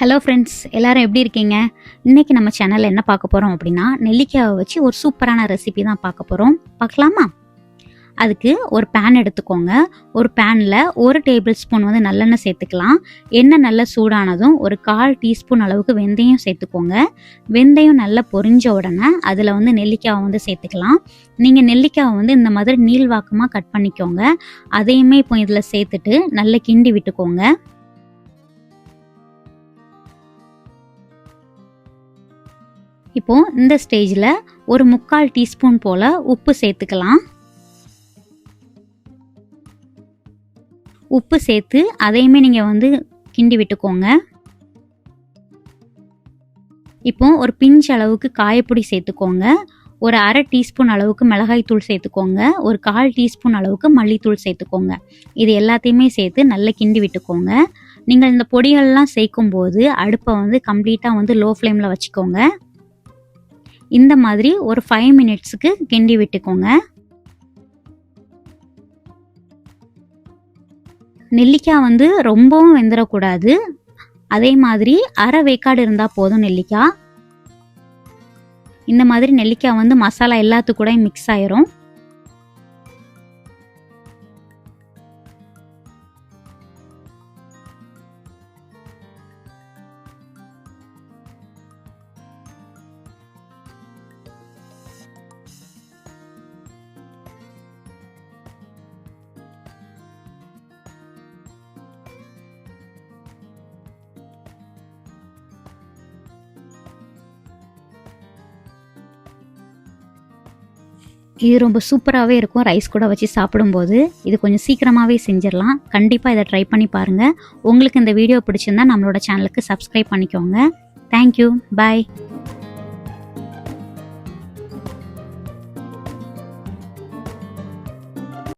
Hello friends எல்லாரும் எப்படி இருக்கீங்க? இன்னைக்கு நம்ம சேனலில் என்ன பார்க்க போகிறோம் அப்படின்னா நெல்லிக்காயை வச்சு ஒரு சூப்பரான ரெசிபி தான் பார்க்க போகிறோம் பார்க்கலாமா? அதுக்கு ஒரு பேன் எடுத்துக்கோங்க. ஒரு பேனில் ஒரு டேபிள் ஸ்பூன் வந்து நல்லெண்ணெய் சேர்த்துக்கலாம். எண்ணெய் நல்லா சூடானதும் ஒரு கால் டீஸ்பூன் அளவுக்கு வெந்தயம் சேர்த்துக்கோங்க. வெந்தயம் நல்லா பொரிஞ்ச உடனே அதில் வந்து நெல்லிக்காவை வந்து சேர்த்துக்கலாம். நீங்கள் நெல்லிக்காவை வந்து இந்த மாதிரி நீள்வாக்கமாக கட் பண்ணிக்கோங்க. அதையுமே இப்போ இதில் சேர்த்துட்டு நல்லா கிண்டி விட்டுக்கோங்க. இப்போ இந்த ஸ்டேஜில் ஒரு முக்கால் டீஸ்பூன் போல் உப்பு சேர்த்துக்கலாம். உப்பு சேர்த்து அதையுமே நீங்கள் வந்து கிண்டி விட்டுக்கோங்க. இப்போ ஒரு பிஞ்ச் அளவுக்கு காயப்பொடி சேர்த்துக்கோங்க. ஒரு அரை டீஸ்பூன் அளவுக்கு மிளகாய் தூள் சேர்த்துக்கோங்க. ஒரு கால் டீஸ்பூன் அளவுக்கு மல்லித்தூள் சேர்த்துக்கோங்க. இது எல்லாத்தையுமே சேர்த்து நல்லா கிண்டி விட்டுக்கோங்க. நீங்கள் இந்த பொடிகள்லாம் சேர்க்கும் போது அடுப்பை வந்து கம்ப்ளீட்டாக வந்து லோ ஃப்ளேமில் வச்சுக்கோங்க. இந்த மாதிரி ஒரு ஃபைவ் மினிட்ஸுக்கு கிண்டி விட்டுக்கோங்க. நெல்லிக்காய் வந்து ரொம்பவும் வெந்துடக்கூடாது அதே மாதிரி அரை வேக்காடு இருந்தால் போதும் நெல்லிக்காய். இந்த மாதிரி நெல்லிக்காய் வந்து மசாலா எல்லாத்து கூட மிக்ஸ் ஆயிரும். இது ரொம்ப சூப்பராகவே இருக்கும். ரைஸ் கூட வச்சு சாப்பிடும்போது இது கொஞ்சம் சீக்கிரமாகவே செஞ்சிடலாம். கண்டிப்பாக இதை ட்ரை பண்ணி பாருங்கள் உங்களுக்கு இந்த வீடியோ பிடிச்சிருந்தா நம்மளோட சேனலுக்கு சப்ஸ்கிரைப் பண்ணிக்கோங்க. Thank you bye